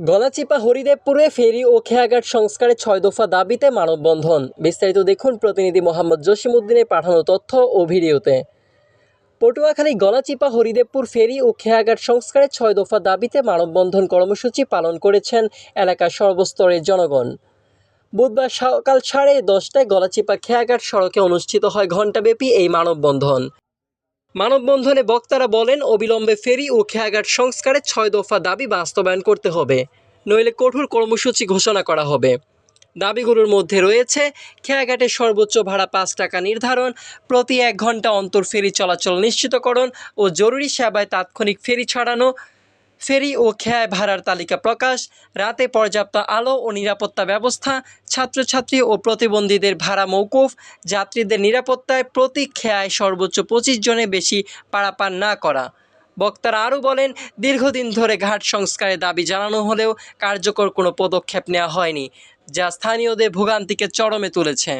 গলাচিপা হরিদেবপুরে ফেরি ও খেয়াঘাট সংস্কারের ছয় দফা দাবিতে মানববন্ধন। বিস্তারিত দেখুন প্রতিনিধি মোহাম্মদ জসিমউদ্দিনের পাঠানো তথ্য ও ভিডিওতে। পটুয়াখালী গলাচিপা হরিদেবপুর ফেরি ও খেয়াঘাট সংস্কারের ছয় দফা দাবিতে মানববন্ধন কর্মসূচি পালন করেছেন এলাকার সর্বস্তরের জনগণ। বুধবার সকাল সাড়ে দশটায় গলাচিপা খেয়াঘাট সড়কে অনুষ্ঠিত হয় ঘণ্টাব্যাপী এই মানববন্ধন। মানববন্ধনে বক্তারা বলেন, অবিলম্বে ফেরি ও খেয়াঘাট সংস্কারের ছয় দফা দাবি বাস্তবায়ন করতে হবে। নইলে কঠোর কর্মসূচি ঘোষণা করা হবে। দাবিগুলোর মধ্যে রয়েছে খেয়াঘাটের সর্বোচ্চ ভাড়া পাঁচ টাকা নির্ধারণ, প্রতি এক ঘণ্টা অন্তর ফেরি চলাচল নিশ্চিতকরণ ও জরুরি সেবায় তাৎক্ষণিক ফেরি ছাড়ানো ফেরি ও খেয়ায় ভাড়ার তালিকা প্রকাশ। রাতে পর্যাপ্ত আলো ও নিরাপত্তা ব্যবস্থা, ছাত্রছাত্রী ও প্রতিবন্ধীদের ভাড়া মৌকুফ যাত্রীদের নিরাপত্তায় প্রতি খেয়ায় সর্বোচ্চ পঁচিশ জনের বেশি পারাপার না করা। বক্তারা আরও বলেন, দীর্ঘদিন ধরে ঘাট সংস্কারের দাবি জানানো হলেও কার্যকর কোনো পদক্ষেপ নেওয়া হয়নি, যা স্থানীয়দের ভোগান্তিকে চরমে তুলেছে।